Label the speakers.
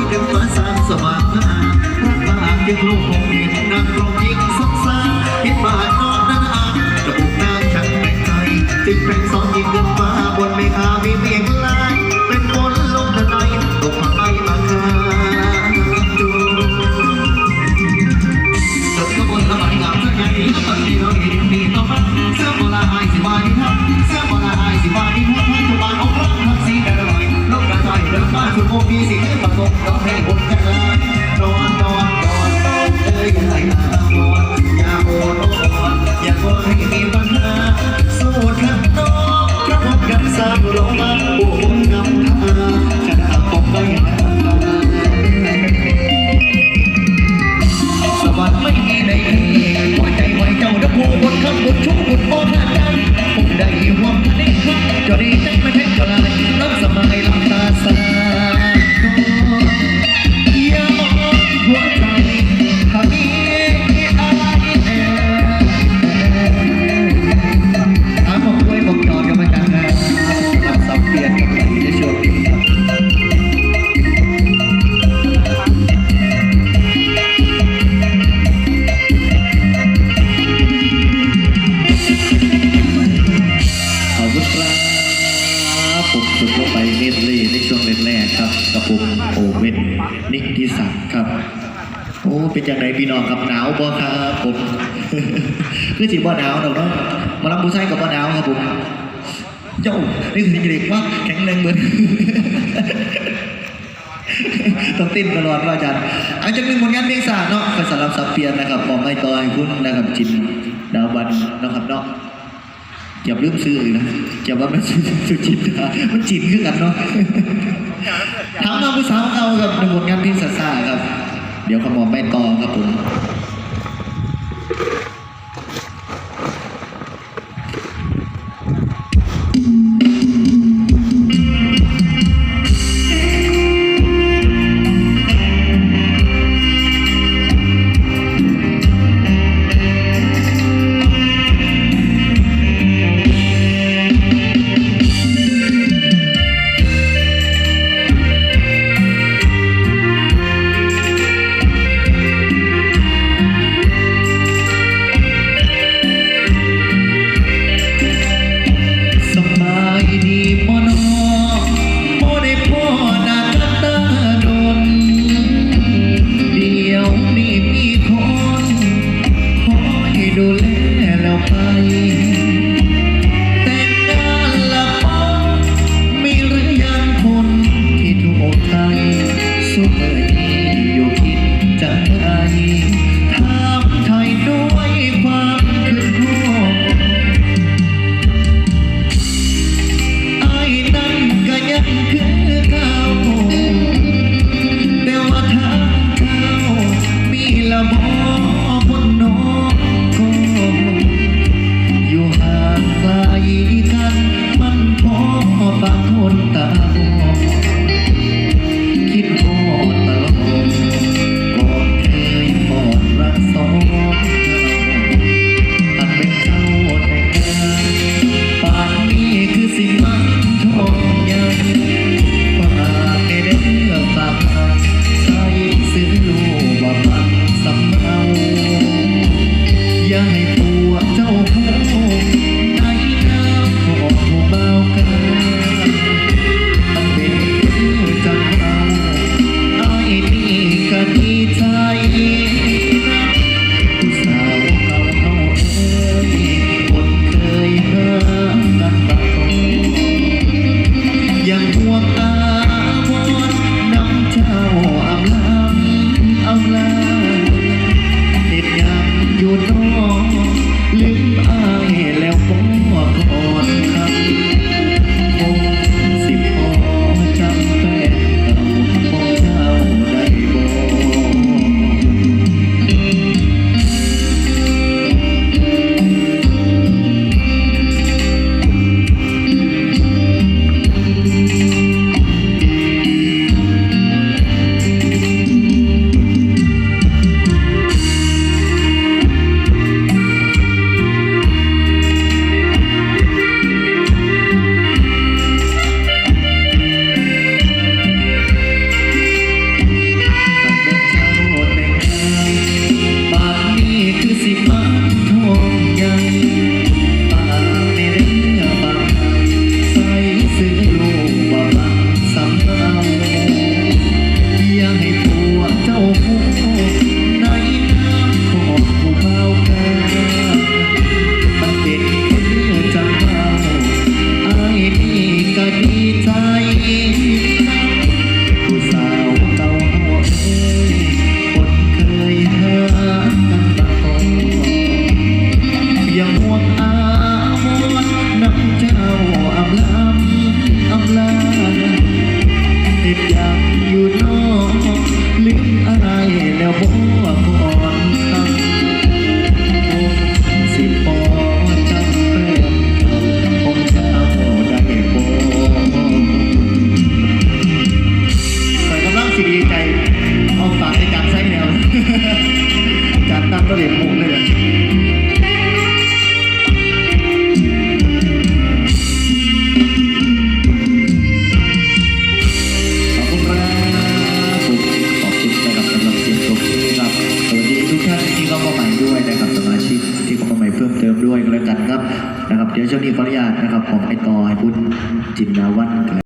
Speaker 1: ยดึงมาสางสว่างมารักบางยังลูกคงเห็นนางรองยิงสงสารเห็นบาดนอนนั้นอาระบบนางช่างแบ่งใจจึงเป็นสอนยิงเงิน เป็นอย่างไรพี่น้องครับหนาวบ่ครับผมคือสิบ่หนาวดอกเนาะมารับผู้ชายกับบ่หนาวครับผมเจ้านี่คือเด็กว่าแข็งแรงเหมือนต้องติ้นตลอดว่าอาจารย์อาจจะเป็นผลงานเพลงศาเนาะเป็นสำหรับสับเปลี่ยนนะครับบอกไม่ต่อให้คุณนะครับจินดาวบันนะครับเนาะอย่าลืมซื้ออีกนะอย่าว่ามันสุจิตามันจิตคือกันเนาะถามมาผู้สาวเอากับในผลงานเพลงซาซาครับ เดี๋ยวขมอไม่ต่อครับผม แล้
Speaker 2: ช่วงนี้ขออนุญาตนะครับผมไปต่อให้คุณจินดาวัน